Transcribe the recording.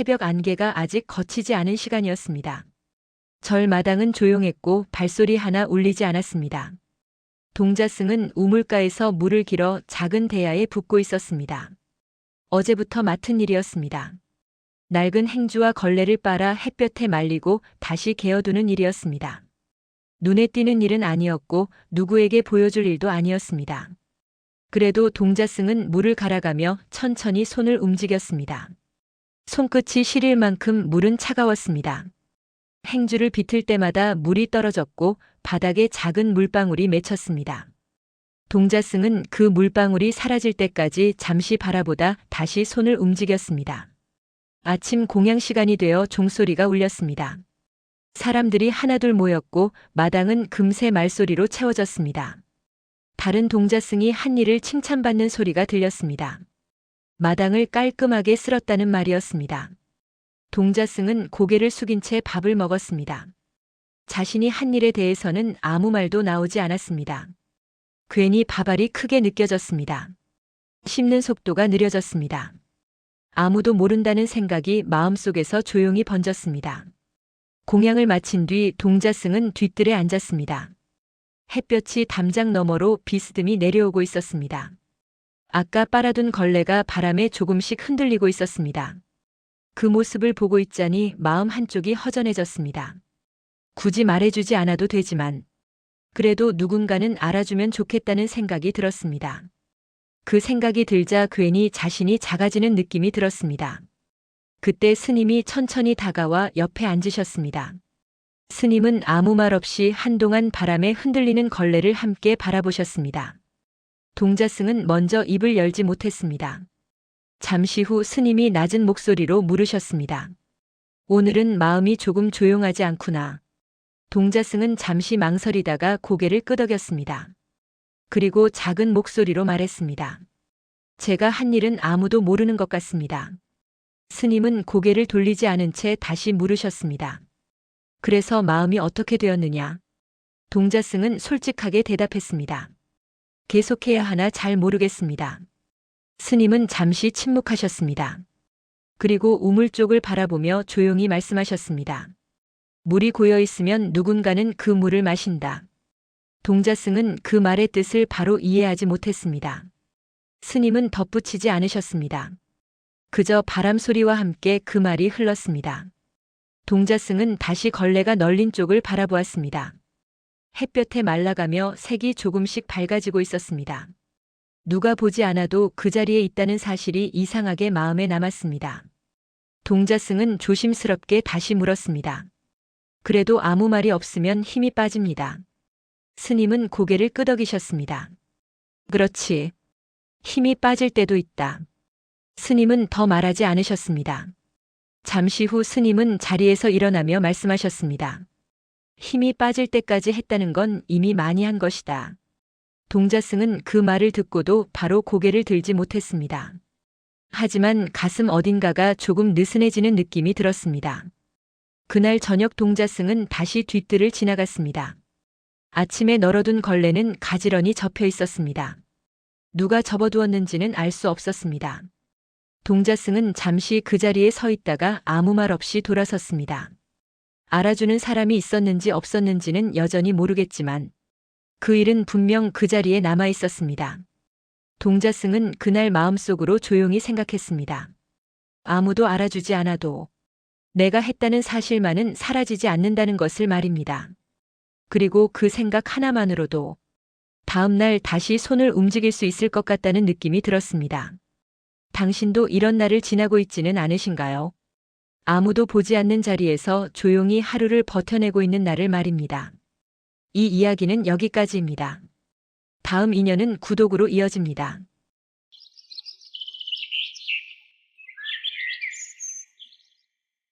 새벽 안개가 아직 거치지 않은 시간이었습니다. 절 마당은 조용했고 발소리 하나 울리지 않았습니다. 동자승은 우물가에서 물을 길어 작은 대야에 붓고 있었습니다. 어제부터 맡은 일이었습니다. 낡은 행주와 걸레를 빨아 햇볕에 말리고 다시 개어두는 일이었습니다. 눈에 띄는 일은 아니었고 누구에게 보여줄 일도 아니었습니다. 그래도 동자승은 물을 갈아가며 천천히 손을 움직였습니다. 손끝이 시릴 만큼 물은 차가웠습니다. 행주를 비틀 때마다 물이 떨어졌고 바닥에 작은 물방울이 맺혔습니다. 동자승은 그 물방울이 사라질 때까지 잠시 바라보다 다시 손을 움직였습니다. 아침 공양 시간이 되어 종소리가 울렸습니다. 사람들이 하나둘 모였고 마당은 금세 말소리로 채워졌습니다. 다른 동자승이 한 일을 칭찬받는 소리가 들렸습니다. 마당을 깔끔하게 쓸었다는 말이었습니다. 동자승은 고개를 숙인 채 밥을 먹었습니다. 자신이 한 일에 대해서는 아무 말도 나오지 않았습니다. 괜히 밥알이 크게 느껴졌습니다. 씹는 속도가 느려졌습니다. 아무도 모른다는 생각이 마음속에서 조용히 번졌습니다. 공양을 마친 뒤 동자승은 뒤뜰에 앉았습니다. 햇볕이 담장 너머로 비스듬히 내려오고 있었습니다. 아까 빨아둔 걸레가 바람에 조금씩 흔들리고 있었습니다. 그 모습을 보고 있자니 마음 한쪽이 허전해졌습니다. 굳이 말해주지 않아도 되지만 그래도 누군가는 알아주면 좋겠다는 생각이 들었습니다. 그 생각이 들자 괜히 자신이 작아지는 느낌이 들었습니다. 그때 스님이 천천히 다가와 옆에 앉으셨습니다. 스님은 아무 말 없이 한동안 바람에 흔들리는 걸레를 함께 바라보셨습니다. 동자승은 먼저 입을 열지 못했습니다. 잠시 후 스님이 낮은 목소리로 물으셨습니다. 오늘은 마음이 조금 조용하지 않구나. 동자승은 잠시 망설이다가 고개를 끄덕였습니다. 그리고 작은 목소리로 말했습니다. 제가 한 일은 아무도 모르는 것 같습니다. 스님은 고개를 돌리지 않은 채 다시 물으셨습니다. 그래서 마음이 어떻게 되었느냐? 동자승은 솔직하게 대답했습니다. 계속해야 하나 잘 모르겠습니다. 스님은 잠시 침묵하셨습니다. 그리고 우물 쪽을 바라보며 조용히 말씀하셨습니다. 물이 고여 있으면 누군가는 그 물을 마신다. 동자승은 그 말의 뜻을 바로 이해하지 못했습니다. 스님은 덧붙이지 않으셨습니다. 그저 바람 소리와 함께 그 말이 흘렀습니다. 동자승은 다시 걸레가 널린 쪽을 바라보았습니다. 햇볕에 말라가며 색이 조금씩 밝아지고 있었습니다. 누가 보지 않아도 그 자리에 있다는 사실이 이상하게 마음에 남았습니다. 동자승은 조심스럽게 다시 물었습니다. 그래도 아무 말이 없으면 힘이 빠집니다. 스님은 고개를 끄덕이셨습니다. 그렇지. 힘이 빠질 때도 있다. 스님은 더 말하지 않으셨습니다. 잠시 후 스님은 자리에서 일어나며 말씀하셨습니다. 힘이 빠질 때까지 했다는 건 이미 많이 한 것이다. 동자승은 그 말을 듣고도 바로 고개를 들지 못했습니다. 하지만 가슴 어딘가가 조금 느슨해지는 느낌이 들었습니다. 그날 저녁 동자승은 다시 뒤뜰을 지나갔습니다. 아침에 널어둔 걸레는 가지런히 접혀 있었습니다. 누가 접어두었는지는 알 수 없었습니다. 동자승은 잠시 그 자리에 서 있다가 아무 말 없이 돌아섰습니다. 알아주는 사람이 있었는지 없었는지는 여전히 모르겠지만 그 일은 분명 그 자리에 남아 있었습니다. 동자승은 그날 마음속으로 조용히 생각했습니다. 아무도 알아주지 않아도 내가 했다는 사실만은 사라지지 않는다는 것을 말입니다. 그리고 그 생각 하나만으로도 다음날 다시 손을 움직일 수 있을 것 같다는 느낌이 들었습니다. 당신도 이런 날을 지나고 있지는 않으신가요? 아무도 보지 않는 자리에서 조용히 하루를 버텨내고 있는 날을 말입니다. 이 이야기는 여기까지입니다. 다음 인연은 구독으로 이어집니다.